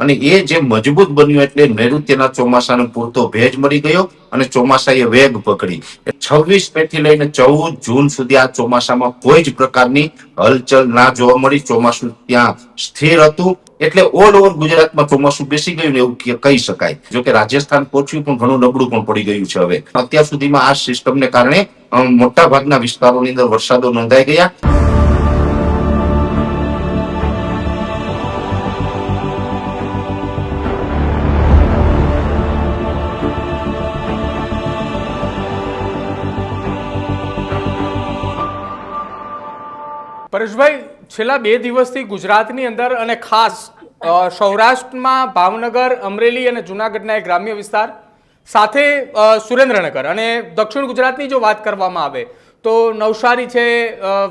અને એ જે મજબૂત બન્યું એટલે નૈઋત્યના ચોમાસાનો પૂરતો ભેજ મળી ગયો અને ચોમાસાએ વેગ પકડી. છવ્વીસ મે થી લઈને ચૌદ જૂન સુધી આ ચોમાસામાં કોઈ જ પ્રકારની હલચલ ના જોવા મળી. ચોમાસું ત્યાં સ્થિર હતું. એટલે ઓલ ઓવર ગુજરાતમાં ચોમાસું બેસી ગયું ને એવું કહી શકાય. જો કે રાજસ્થાન પહોંચ્યું પણ ઘણું નબળું પણ પડી ગયું છે હવે. અત્યાર સુધીમાં આ સિસ્ટમને કારણે મોટા ભાગના વિસ્તારોની અંદર વરસાદો નોંધાઈ ગયા. પરેશભાઈ છેલ્લા બે દિવસથી ગુજરાતની અંદર અને ખાસ સૌરાષ્ટ્રમાં ભાવનગર, અમરેલી અને જુનાગઢના એક ગ્રામ્ય વિસ્તાર, સાથે સુરેન્દ્રનગર અને દક્ષિણ ગુજરાતની જો વાત કરવામાં આવે, તો નવસારી છે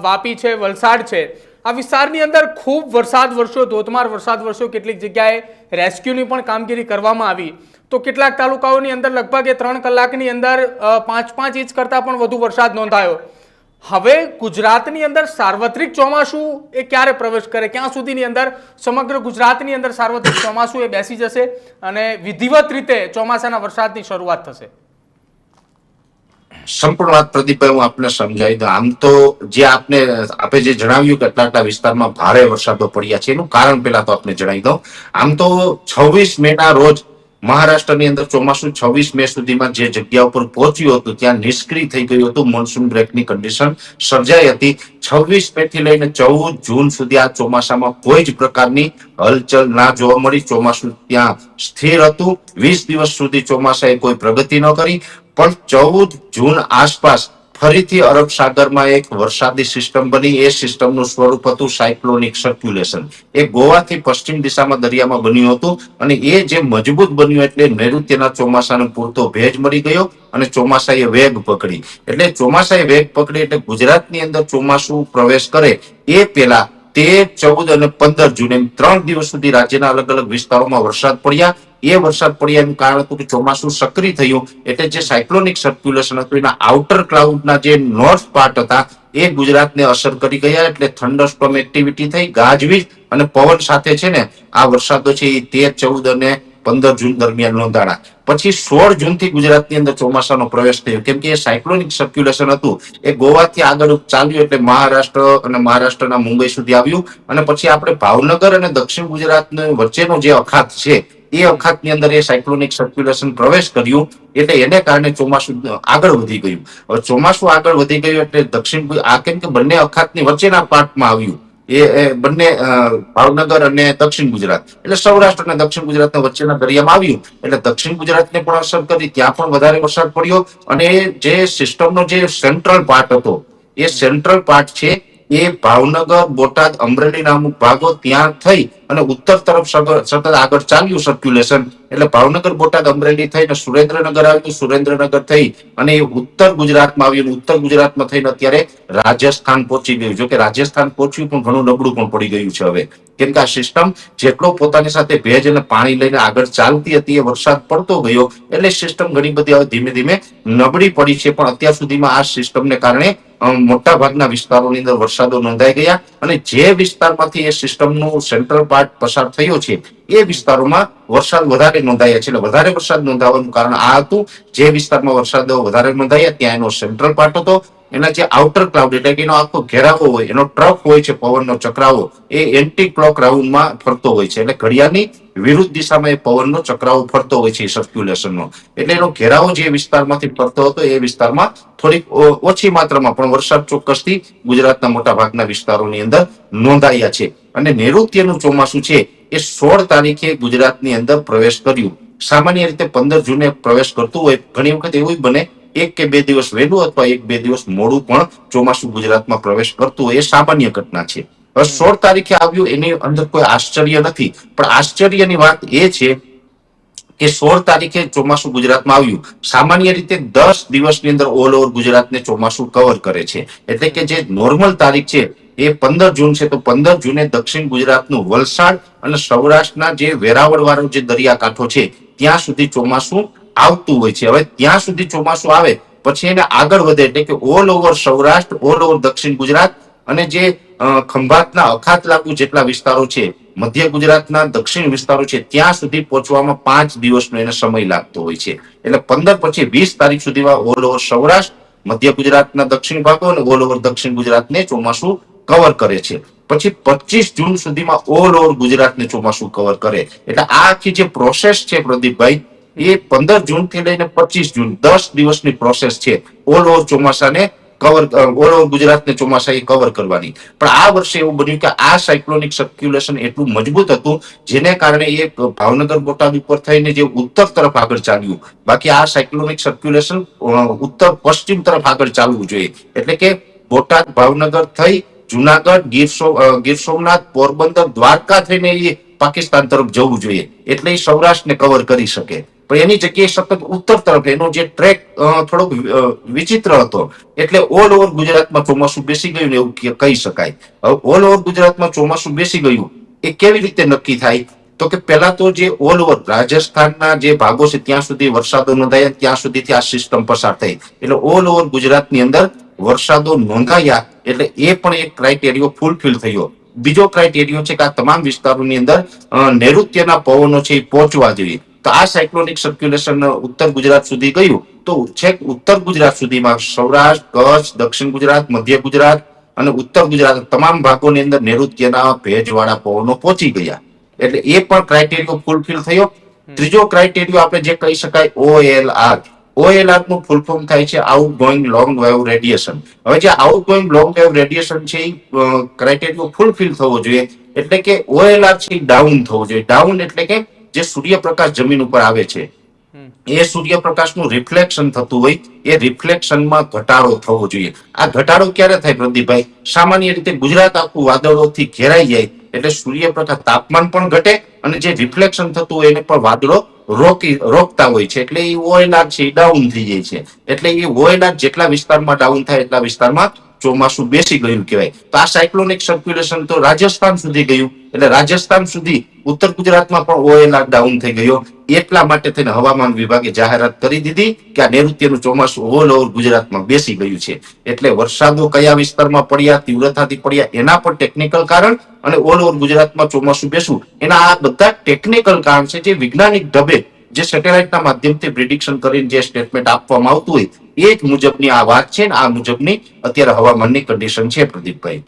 વાપી છે, વલસાડ છે, આ વિસ્તારની અંદર ખૂબ વરસાદ વરસ્યો ધોધમાર વરસાદ વરસ્યો, કેટલીક જગ્યાએ રેસ્ક્યુની પણ કામગીરી કરવામાં આવી, તો કેટલાક તાલુકાઓની અંદર લગભગ એ ત્રણ કલાકની અંદર પાંચ પાંચ ઇંચ કરતાં પણ વધુ વરસાદ નોંધાયો. હવે ગુજરાતની અંદર સાર્વત્રિક ચોમાસું એ ક્યારે પ્રવેશ કરે? ક્યાં સુધીની અંદર? સમગ્ર ગુજરાતની અંદર સાર્વત્રિક ચોમાસું એ બેસી જશે અને વિધિવત રીતે ચોમાસાના વરસાદની શરૂઆત થશે. સંપૂર્ણ વાત પ્રદીપભાઈ હું આપને સમજાવી દઉં. આમ તો જે આપને, આપે જે જણાવ્યું કે આટલા વિસ્તારમાં ભારે વરસાદો પડ્યા છે, એનું કારણ પેલા તો આપને જણાવી દઉં. આમ તો છવ્વીસ મે ના રોજ મહારાષ્ટ્રની અંદર ચોમાસું છવ્વીસ મે સુધીમાં જે જગ્યા ઉપર પહોંચ્યું હતું, ત્યાં નિષ્ક્રિય થઈ ગયું હતું મોન્સૂન બ્રેકની કન્ડિશન સર્જાઈ હતી. છવ્વીસ મે થી લઈને ચૌદ જૂન સુધી આ ચોમાસામાં કોઈ જ પ્રકારની હલચલ ના જોવા મળી. ચોમાસું ત્યાં સ્થિર હતું. વીસ દિવસ સુધી ચોમાસાએ કોઈ પ્રગતિ ન કરી. પણ ચૌદ જૂન આસપાસ ફરીથી અરબ સાગરમાં એક વરસાદી સિસ્ટમ બની. એ સિસ્ટમનું સ્વરૂપ હતું સાયક્લોનિક સર્ક્યુલેશન. એ ગોવાથી પશ્ચિમ દિશામાં દરિયામાં બન્યું હતું અને એ જે મજબૂત બન્યું એટલે નૈઋત્યના ચોમાસાનો પૂરતો ભેજ મળી ગયો અને ચોમાસાએ વેગ પકડી. એટલે ચોમાસાએ વેગ પકડી એટલે ગુજરાતની અંદર ચોમાસું પ્રવેશ કરે એ પેલા તેર ચૌદ અને પંદર જૂન ત્રણ દિવસ સુધી રાજ્યના અલગ અલગ વિસ્તારોમાં વરસાદ પડ્યા. એ વરસાદ પડ્યા એનું કારણ હતું કે ચોમાસું સક્રિય થયું. એટલે જે સાયક્લોનિક સર્ક્યુલેશન હતું, એના આઉટર ક્લાઉડના જે નોર્થ પાર્ટ હતા, એ ગુજરાતને અસર કરી ગયા. એટલે થંડરસ્ટોમ એક્ટિવિટી થઈ, ગાજવીજ અને પવન સાથે છે ને, આ વરસાદો છે એ તેર, ચૌદ અને પંદર જૂન દરમિયાન નોંધાણા. પછી સોળ જૂનથી ગુજરાતની અંદર ચોમાસાનો પ્રવેશ થયો. કેમ કે એ સાયક્લોનિક સર્ક્યુલેશન હતું. એ ગોવાથી આગળ ચાલ્યું એટલે મહારાષ્ટ્ર અને મહારાષ્ટ્રના મુંબઈ સુધી આવ્યું. અને પછી આપણે ભાવનગર અને દક્ષિણ ગુજરાત વચ્ચેનો જે અખાત છે એ અખાતની અંદર એ સાયક્લોનિક સર્ક્યુલેશન પ્રવેશ કર્યું એટલે એને કારણે ચોમાસું આગળ વધી ગયું. હવે ચોમાસું આગળ વધી ગયું એટલે દક્ષિણ આ કેમ કે બંને અખાતની વચ્ચેના પાર્ટમાં આવ્યું. એ બંને ભાવનગર અને દક્ષિણ ગુજરાત. એટલે સૌરાષ્ટ્ર અને દક્ષિણ ગુજરાતના વચ્ચેના દરિયામાં આવ્યું. એટલે દક્ષિણ ગુજરાતને પણ અસર કરી, ત્યાં પણ વધારે વરસાદ પડ્યો. અને જે સિસ્ટમનો જે સેન્ટ્રલ પાર્ટ હતો, એ સેન્ટ્રલ પાર્ટ છે એ ભાવનગર, બોટાદ અમરેલીના અમુક ભાગો ત્યાં થઈ અને ઉત્તર તરફ સતત આગળ ચાલ્યું સર્ક્યુલેશન એટલે ભાવનગર, બોટાદ, અમરેલી થઈને સુરેન્દ્રનગર આવ્યું, સુરેન્દ્રનગર થઈ અને એ ઉત્તર ગુજરાતમાં આવ્યું ઉત્તર ગુજરાતમાં થઈને અત્યારે રાજસ્થાન પહોંચી ગયું. જોકે રાજસ્થાન પહોંચ્યું પણ ઘણું નબળું પણ પડી ગયું છે હવે. કેમ કે આ સિસ્ટમ જેટલો પોતાની સાથે ભેજ અને પાણી લઈને આગળ ચાલતી હતી, એ વરસાદ પડતો ગયો. એટલે સિસ્ટમ ઘણી બધી હવે ધીમે ધીમે નબળી પડી છે. પણ અત્યાર સુધીમાં આ સિસ્ટમને કારણે મોટા ભાગના વિસ્તારોની અંદર વરસાદો નોંધાઈ ગયા અને જે વિસ્તારમાંથી એ સિસ્ટમનું સેન્ટ્રલ પાર્ટ પસાર થયો છે એ વિસ્તારોમાં વરસાદ વધારે નોંધાયા છે. એટલે વધારે વરસાદ નોંધાવાનું કારણ આ હતું. જે વિસ્તારમાં વરસાદ વધારે નોંધાયા ત્યાં એનો સેન્ટ્રલ પાર્ટ હતો. એના જે આઉટર ક્લાઉડ એટલે કે એનો આખો ઘેરાવો હોય, એનો ટ્રફ હોય છે, પવનનો ચક્રાવો, એ એન્ટી ક્લોક રાઉન્ડમાં ફરતો હોય છે. એટલે ઘડિયાળની વિરુદ્ધ દિશામાં એ પવનનો ચક્રાવો ફરતો હોય છે સર્ક્યુલેશનનો એટલે એનો ઘેરાવો જે વિસ્તારમાંથી ફરતો હતો, એ વિસ્તારમાં થોડીક ઓછી માત્રામાં પણ વરસાદ ચોક્કસથી ગુજરાતના મોટા ભાગના વિસ્તારોની અંદર નોંધાયા છે. અને નૈઋત્યનું ચોમાસું છે એ સોળ તારીખે ગુજરાતની અંદર પ્રવેશ કર્યું. સામાન્ય રીતે પંદર જૂને પ્રવેશ કરતું હોય ઘણી વખત એવું બને એક કે બે દિવસ વહેલું અથવા એક બે દિવસ મોડું પણ ચોમાસું ગુજરાતમાં પ્રવેશ કરતું હોય એ સામાન્ય ઘટના છે. હવે સોળ તારીખે આવ્યું એની અંદર કોઈ આશ્ચર્ય નથી. પણ આશ્ચર્યની વાત એ છે કે સોળ તારીખે ચોમાસું ગુજરાતમાં આવ્યું. સામાન્ય રીતે દસ દિવસની અંદર ઓલ ઓવર ગુજરાતને ચોમાસું કવર કરે છે. એટલે કે જે નોર્મલ તારીખ છે એ પંદર જૂન છે, તો પંદર જૂને દક્ષિણ ગુજરાતનું વલસાડ અને સૌરાષ્ટ્રના જે વેરાવળ વાળો જે દરિયાકાંઠો છે, ત્યાં સુધી ચોમાસું આવતું હોય છે. હવે ત્યાં સુધી ચોમાસું આવે, પછી એને આગળ વધે એટલે કે all over Saurashtra all over દક્ષિણ ગુજરાત અને જે ખંભાતના અખાત જેટલા વિસ્તારો છે, મધ્ય ગુજરાતના દક્ષિણ વિસ્તારો છે, ત્યાં સુધી પહોંચવામાં પાંચ દિવસનો એને સમય લાગતો હોય છે. એટલે પંદર પછી વીસ તારીખ સુધીમાં ઓલ ઓવર સૌરાષ્ટ્ર, મધ્ય ગુજરાતના દક્ષિણ ભાગો અને ઓલ ઓવર દક્ષિણ ગુજરાતને ચોમાસું કવર કરે છે. પછી પચીસ જૂન સુધીમાં ઓલ ઓવર ગુજરાતને ચોમાસું કવર કરે. એટલે આખી જે પ્રોસેસ છે પ્રદીપભાઈ, એ પંદર જૂનથી લઈને પચીસ જૂન, દસ દિવસની પ્રોસેસ છે ઓલ ઓવર ચોમાસાને કવર ઓલ ઓવર ગુજરાતને ચોમાસા એ કવર કરવાની. પણ આ વર્ષે એવું બન્યું કે આ સાયક્લોનિક સર્ક્યુલેશન એટલું મજબૂત હતું, જેને કારણે એ ભાવનગર બોટાદ ઉપર થઈને જે ઉત્તર તરફ આગળ ચાલ્યું. બાકી આ સાયક્લોનિક સર્ક્યુલેશન ઉત્તર પશ્ચિમ તરફ આગળ ચાલવું જોઈએ. એટલે કે બોટાદ ભાવનગર થઈ જુનાગઢ, ગીર ગીર સોમનાથ, પોરબંદર દ્વારકા થઈને એ પાકિસ્તાન તરફ જવું જોઈએ. એટલે એ સૌરાષ્ટ્રને કવર કરી શકે. પણ એની જગ્યાએ સતત ઉત્તર તરફ એનો જે ટ્રેક થોડોક વિચિત્ર હતો. એટલે ઓલ ઓવર ગુજરાતમાં ચોમાસું બેસી ગયું એવું કહી શકાય. ઓલ ઓવર ગુજરાતમાં ચોમાસું બેસી ગયું, એ કેવી રીતે નક્કી થાય? તો કે પહેલા તો જે ઓલ ઓવર રાજસ્થાનના જે ભાગો છે, ત્યાં સુધી વરસાદો નોંધાયા, ત્યાં સુધીથી આ સિસ્ટમ પસાર થઈ. એટલે ઓલ ઓવર ગુજરાતની અંદર વરસાદો નોંધાયા એટલે એ પણ એક ક્રાઇટેરિયો ફૂલફિલ થયો. બીજો ક્રાઇટેરિયો છે કે આ તમામ વિસ્તારોની અંદર નૈઋત્યના પવનો છે એ પહોંચવા જોઈએ. તો આ સાયક્લોનિક સર્ક્યુલેશન ઉત્તર ગુજરાત સુધી ગયું. તો છેક ઉત્તર ગુજરાત સુધીમાં સૌરાષ્ટ્ર કચ્છ દક્ષિણ ગુજરાત મધ્ય ગુજરાત અને ઉત્તર ગુજરાત તમામ ભાગોની અંદર નૈઋત્યના ભેજવાળા પવનો પહોંચી ગયા. એટલે એ પણ ક્રાઇટેરિયો ફૂલફિલ થયો. ત્રીજો ક્રાઇટેરિયો આપણે જે કહી શકાય ઓએલઆર ઓએલઆરનું ફૂલ ફોર્મ થાય છે outgoing long wave radiation હવે જે outgoing long wave radiation છે એ ક્રાઇટેરિયો ફૂલફિલ થવો જોઈએ. એટલે કે ઓએલઆર છે ડાઉન થવો જોઈએ. ડાઉન એટલે કે જે સૂર્યપ્રકાશ જમીન ઉપર આવે છે. એ સૂર્યપ્રકાશનું રિફ્લેક્શન થતું હોય એ રિફ્લેક્શનમાં ઘટાડો થવો જોઈએ. આ ઘટાડો ક્યારે થાય પ્રદીપભાઈ? સામાન્ય રીતે ગુજરાત આખું વાદળોથી ઘેરાઈ જાય એટલે સૂર્યપ્રકાશ તાપમાન પણ ઘટે અને જે રિફ્લેક્શન થતું હોય એને પણ વાદળો રોકી, રોકતા હોય છે. એટલે એ ઓએલઆર છે, એ ડાઉન થઈ જાય છે. એટલે એ ઓએલઆર જેટલા વિસ્તારમાં ડાઉન થાય એટલા વિસ્તારમાં ચોમાસું બેસી ગયું કહેવાય. તો આ સાયક્લોનિક સર્ક્યુલેશન તો રાજસ્થાન સુધી ગયું. એટલે રાજસ્થાન સુધી ઉત્તર ગુજરાતમાં પણ ઓએલઆર ડાઉન થઈ ગયો. એટલા માટે થઈને હવામાન વિભાગે જાહેરાત કરી દીધી કે આ નૈઋત્યનું ચોમાસું ઓલ ઓવર ગુજરાતમાં બેસી ગયું છે. એટલે વરસાદો કયા વિસ્તારમાં પડ્યા, તીવ્રતાથી પડ્યા, એના પણ ટેકનિકલ કારણ અને ઓલ ઓવર ગુજરાતમાં ચોમાસું બેસવું. એના આ બધા ટેકનિકલ કારણ છે જે વૈજ્ઞાનિક ઢબે જે સેટેલાઇટના માધ્યમથી પ્રિડિક્શન કરીને જે સ્ટેટમેન્ટ આપવામાં આવતું હોય એ જ મુજબની આ વાત છે ને આ મુજબની અત્યારે હવામાનની કન્ડિશન છે પ્રદીપભાઈ.